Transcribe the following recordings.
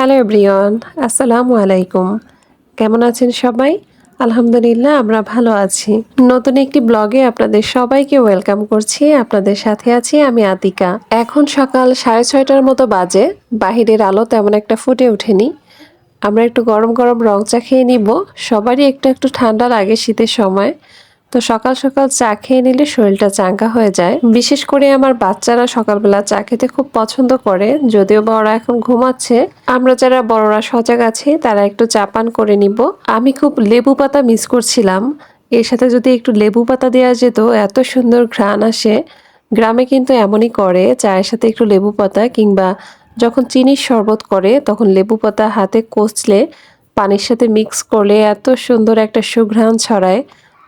Hello everyone আসসালামু আলাইকুম কেমন আছেন সবাই? আলহামদুলিল্লাহ, আমরা ভালো আছি। নতুন একটি ব্লগে আপনাদের সবাইকে ওয়েলকাম করছি। আপনাদের সাথে আছি আমি আতিকা। এখন সকাল সাড়ে ছয়টার মতো বাজে। বাহিরের আলো তেমন একটা ফুটে ওঠেনি। আমরা একটু গরম গরম রং চা খেয়ে নিব। সবারই একটু একটু ঠান্ডা লাগে শীতের সময়। তো সকাল সকাল চা খেয়ে নিলে শরীরটা চাঙ্গা হয়ে যায়। বিশেষ করে আমার বাচ্চারা সকালবেলা চা খেতে খুব পছন্দ করে, যদিও বা ওরা এখন ঘুমাচ্ছে। আমরা যারা বড়রা সজাগ আছি, তারা একটু চা পান করে নিব। আমি খুব লেবু পাতা মিস করছিলাম। এর সাথে যদি একটু লেবু পাতা দেওয়া যেত, এত সুন্দর ঘ্রাণ আসে। গ্রামে কিন্তু এমনই করে, চায়ের সাথে একটু লেবু পাতা কিংবা যখন চিনির শরবত করে, তখন লেবু পাতা হাতে কচলে পানির সাথে মিক্স করলে এত সুন্দর একটা সুঘ্রাণ ছড়ায়।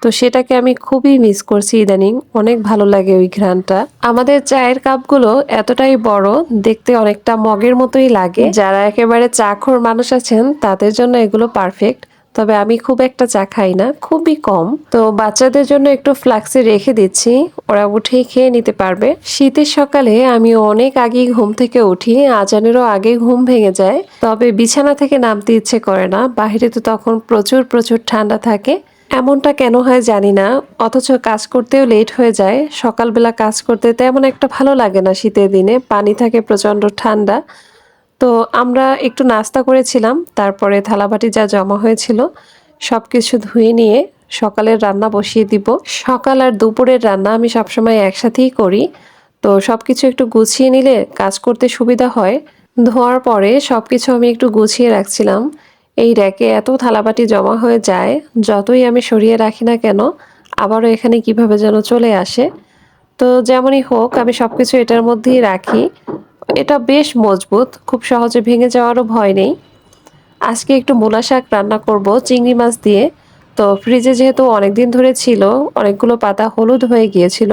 তো সেটাকে আমি খুবই মিস করছি ইদানিং। অনেক ভালো লাগে ওই ঘ্রাণটা। আমাদের চায়ের কাপগুলো এতটাই বড়, দেখতে অনেকটা মগের মতোই লাগে। যারা একেবারে চাখর মানুষ আছেন, তাদের জন্য এগুলো পারফেক্ট তবে আমি খুব একটা চা খাই না, খুবই কম। তো বাচ্চাদের জন্য একটু ফ্লাক্সে রেখে দিচ্ছি, ওরা উঠেই খেয়ে নিতে পারবে। শীতের সকালে আমি অনেক আগেই ঘুম থেকে উঠি, আজানেরও আগে ঘুম ভেঙে যায়। তবে বিছানা থেকে নামতে ইচ্ছে করে না বাইরে তো তখন প্রচুর প্রচুর ঠান্ডা থাকে। এমনটা কেন হয় জানি না, অথচ কাজ করতেও লেট হয়ে যায়। সকালবেলা কাজ করতে তেমন একটা ভালো লাগে না শীতের দিনে, পানি থাকে প্রচণ্ড ঠান্ডা। তো আমরা একটু নাস্তা করেছিলাম, তারপরে থালাবাটি যা জমা হয়েছিল সব কিছু ধুয়ে নিয়ে সকালের রান্না বসিয়ে দিব। সকাল আর দুপুরের রান্না আমি সবসময় একসাথেই করি। তো সব কিছু একটু গুছিয়ে নিলে কাজ করতে সুবিধা হয়। ধোয়ার পরে সব কিছু আমি একটু গুছিয়ে রাখছিলাম। এই র্যাকে এত থালাবাটি জমা হয়ে যায়, যতই আমি সরিয়ে রাখি না কেন, আবারও এখানে কীভাবে যেন চলে আসে। তো যেমনই হোক, আমি সব কিছু এটার মধ্যেই রাখি। এটা বেশ মজবুত, খুব সহজে ভেঙে যাওয়ারও ভয় নেই। আজকে একটু মূলা শাক রান্না করব, চিংড়ি মাছ দিয়ে। তো ফ্রিজে যেহেতু অনেক দিন ধরে ছিল, অনেকগুলো পাতা হলুদ হয়ে গিয়েছিল,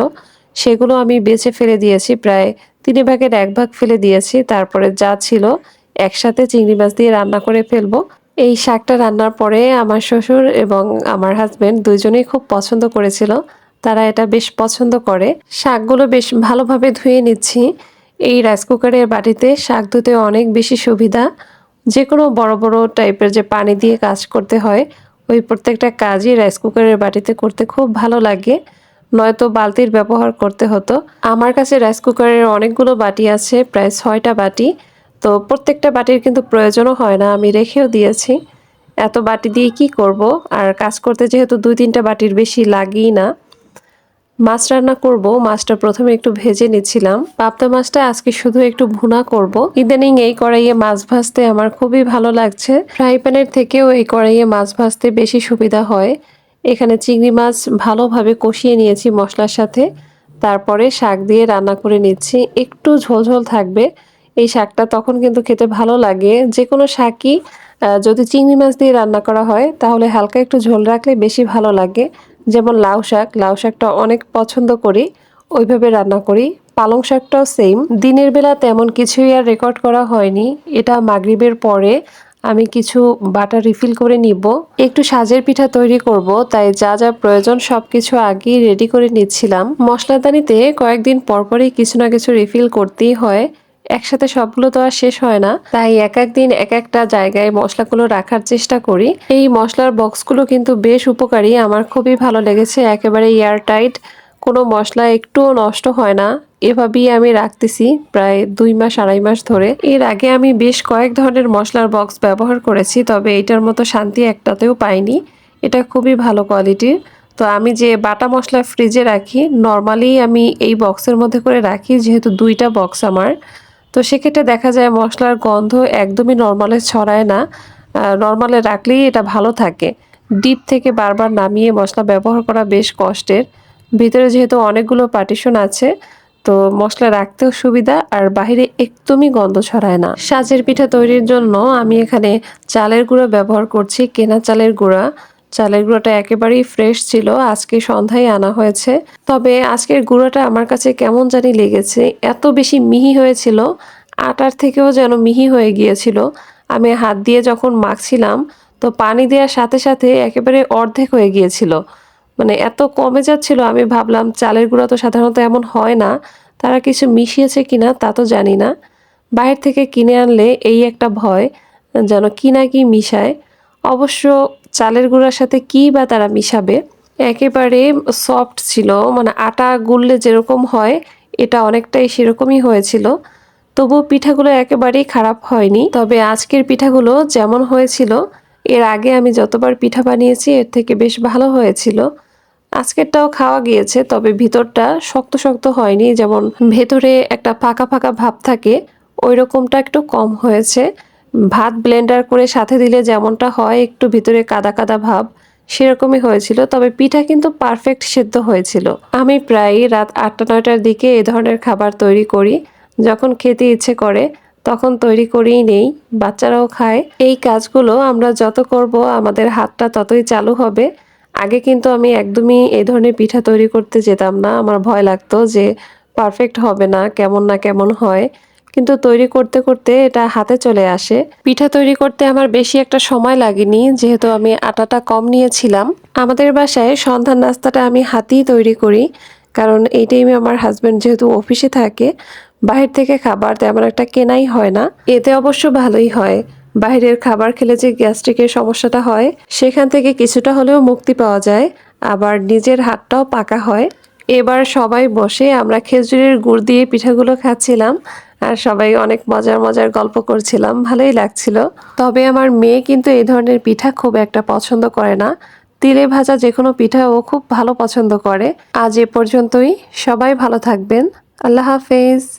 সেগুলো আমি বেছে ফেলে দিয়েছি, প্রায় তিন ভাগের এক ভাগ ফেলে দিয়েছি। তারপরে যা ছিল, একসাথে চিংড়ি মাছ দিয়ে রান্না করে ফেলব। এই শাকটা রান্নার পরে আমার শ্বশুর এবং আমার হাজবেন্ড দুজনেই খুব পছন্দ করেছিল। তারা এটা বেশ পছন্দ করে। শাকগুলো বেশ ভালোভাবে ধুয়ে নিচ্ছি। এই রাইস কুকারের বাটিতে শাক ধুতে অনেক বেশি সুবিধা। যে কোনো বড় বড় টাইপের যে পানি দিয়ে কাজ করতে হয়, ওই প্রত্যেকটা কাজই রাইস কুকারের বাটিতে করতে খুব ভালো লাগে। নয়তো বালতির ব্যবহার করতে হতো। আমার কাছে রাইস কুকারের অনেকগুলো বাটি আছে, প্রায় ছয়টা বাটি। তো প্রত্যেকটা বাটির কিন্তু প্রয়োজনও হয় না, আমি রেখেও দিয়েছি। এত বাটি দিয়ে কি করব? আর কাজ করতে যেহেতু দুই তিনটা বাটির বেশি লাগেই না, মাছ রান্না করব। মাছটা প্রথমে একটু ভেজে নিচ্ছিলাম। পাবদা মাছটা আজকে শুধু একটু ভুনা করব। ইদানিং এই কড়াইয়ে মাছ ভাজতে আমার খুবই ভালো লাগছে। ফ্রাই প্যানের থেকেও এই কড়াইয়ে মাছ ভাজতে বেশি সুবিধা হয়। এখানে চিংড়ি মাছ ভালোভাবে কষিয়ে নিয়েছি মশলার সাথে। তারপরে শাক দিয়ে রান্না করে নিচ্ছি। একটু ঝোলঝোল থাকবে। এই শাকটা তখন কিন্তু খেতে ভালো লাগে। যে কোনো শাকই যদি চিংড়ি মাছ দিয়ে রান্না করা হয়, তাহলে হালকা একটু ঝোল রাখলে বেশি ভালো লাগে। যেমন লাউ শাক, লাউ শাকটা অনেক পছন্দ করি, ওইভাবে রান্না করি। পালং শাকটাও সেম দিনের বেলা তেমন কিছুই আর রেকর্ড করা হয়নি। এটা মাগরিবের পরে আমি কিছু বাটার রিফিল করে নিব। একটু সাজের পিঠা তৈরি করব, তাই যা যা প্রয়োজন সব কিছু আগেই রেডি করে নিচ্ছিলাম। মশলাদানিতে কয়েকদিন পরপরই কিছু না কিছু রিফিল করতেই হয়। একসাথে সবগুলো তো আর শেষ হয় না। তাই এক এক দিন এক একটা জায়গায় মশলাগুলো রাখার চেষ্টা করি। এই মশলার বক্সগুলো কিন্তু বেশ উপকারী। আমার খুবই ভালো লেগেছে। একেবারে এয়ারটাইট কোনো মশলা একটুও নষ্ট হয় না। এভাবেই আমি রাখতেছি প্রায় দুই মাস, আড়াই মাস ধরে। এর আগে আমি বেশ কয়েক ধরনের মশলার বক্স ব্যবহার করেছি, তবে এটার মতো শান্তি একটাতেও পাইনি। এটা খুবই ভালো কোয়ালিটির তো আমি যে বাটা মশলা ফ্রিজে রাখি নর্মালি আমি এই বক্সের মধ্যে করে রাখি, যেহেতু দুইটা বক্স আমার। তো সেক্ষেত্রে দেখা যায় মশলার গন্ধ একদমই নর্মালে ছড়ায় না। নর্মালে রাখলেই এটা ভালো থাকে। ডিপ থেকে বারবার নামিয়ে মশলা ব্যবহার করা বেশ কষ্টের। ভিতরে যেহেতু অনেকগুলো পার্টিশন আছে, তো মশলা রাখতেও সুবিধা আর বাহিরে একদমই গন্ধ ছড়ায় না। সাজের পিঠা তৈরির জন্য আমি এখানে চালের গুঁড়া ব্যবহার করছি, কেনা চালের গুঁড়া। চালের গুঁড়োটা একেবারেই ফ্রেশ ছিল, আজকে সন্ধ্যায় আনা হয়েছে। তবে আজকের গুঁড়োটা আমার কাছে কেমন জানি লেগেছে, এত বেশি মিহি হয়েছিল, আটার থেকেও যেন মিহি হয়ে গিয়েছিল। আমি হাত দিয়ে যখন মাখছিলাম, তো পানি দেওয়ার সাথে সাথে একেবারে অর্ধেক হয়ে গিয়েছিল। মানে এত কমে যাচ্ছিল, আমি ভাবলাম চালের গুঁড়া তো সাধারণত এমন হয় না, তারা কিছু মিশিয়েছে কিনা তা তো জানি না। বাইরে থেকে কিনে আনলে এই একটা ভয়, যেন কি না কি মিশায়। অবশ্য চালের গুঁড়ার সাথে কি বা তারা মিশাবে? একেবারে সফট ছিল মানে আটা গুললে যেরকম হয়, এটা অনেকটাই সেরকমই হয়েছিল। তবু পিঠাগুলো একেবারেই খারাপ হয়নি। তবে আজকের পিঠাগুলো যেমন হয়েছিল, এর আগে আমি যতবার পিঠা বানিয়েছি, এর থেকে বেশ ভালো হয়েছিল। আজকেরটাও খাওয়া গিয়েছে, তবে ভিতরটা শক্ত শক্ত হয়নি। যেমন ভেতরে একটা ফাঁকা ফাঁকা ভাব থাকে ওই রকমটা একটু কম হয়েছে। ভাত ব্লেন্ডার করে সাথে দিলে যেমনটা হয়, একটু ভিতরে কাদা কাদা ভাব, সেরকমই হয়েছিল। তবে পিঠা কিন্তু পারফেক্ট সেদ্ধ হয়েছিল। আমি প্রায় রাত আটটা, নয়টার দিকে এ ধরনের খাবার তৈরি করি। যখন খেতে ইচ্ছে করে, তখন তৈরি করেই নেই, বাচ্চারাও খায়। এই কাজগুলো আমরা যত করব, আমাদের হাতটা ততই চালু হবে। আগে কিন্তু আমি একদমই এই ধরনের পিঠা তৈরি করতে যেতাম না। আমার ভয় লাগতো যে, পারফেক্ট হবে না, কেমন না কেমন হয়। কিন্তু তৈরি করতে করতে এটা হাতে চলে আসে। পিঠা তৈরি করতে আমার বেশি একটা সময় লাগেনি, যেহেতু আমি আটাটা কম নিয়েছিলাম। আমাদের বাসায় সন্ধ্যার নাস্তাটা আমি হাতেই তৈরি করি, কারণ এই টাইমে আমার হাজব্যান্ড যেহেতু অফিসে থাকে, বাহির থেকে খাবার তেমন একটা কেনাই হয় না। এতে অবশ্য ভালোই হয়। বাইরের খাবার খেলে যে গ্যাস্ট্রিকের সমস্যাটা হয়, সেখান থেকে কিছুটা হলেও মুক্তি পাওয়া যায়, আবার নিজের হাতটাও পাকা হয়। এবার সবাই বসে আমরা খেজুরের গুড় দিয়ে পিঠাগুলো খাচ্ছিলাম আর সবাই অনেক মজার মজার গল্প করছিলাম, ভালোই লাগছিল। তবে আমার মেয়ে কিন্তু এই ধরনের পিঠা খুব একটা পছন্দ করে না। তিলে ভাজা যে কোনো পিঠা ও খুব ভালো পছন্দ করে। আজ এ পর্যন্তই, সবাই ভালো থাকবেন। আল্লাহ হাফেজ।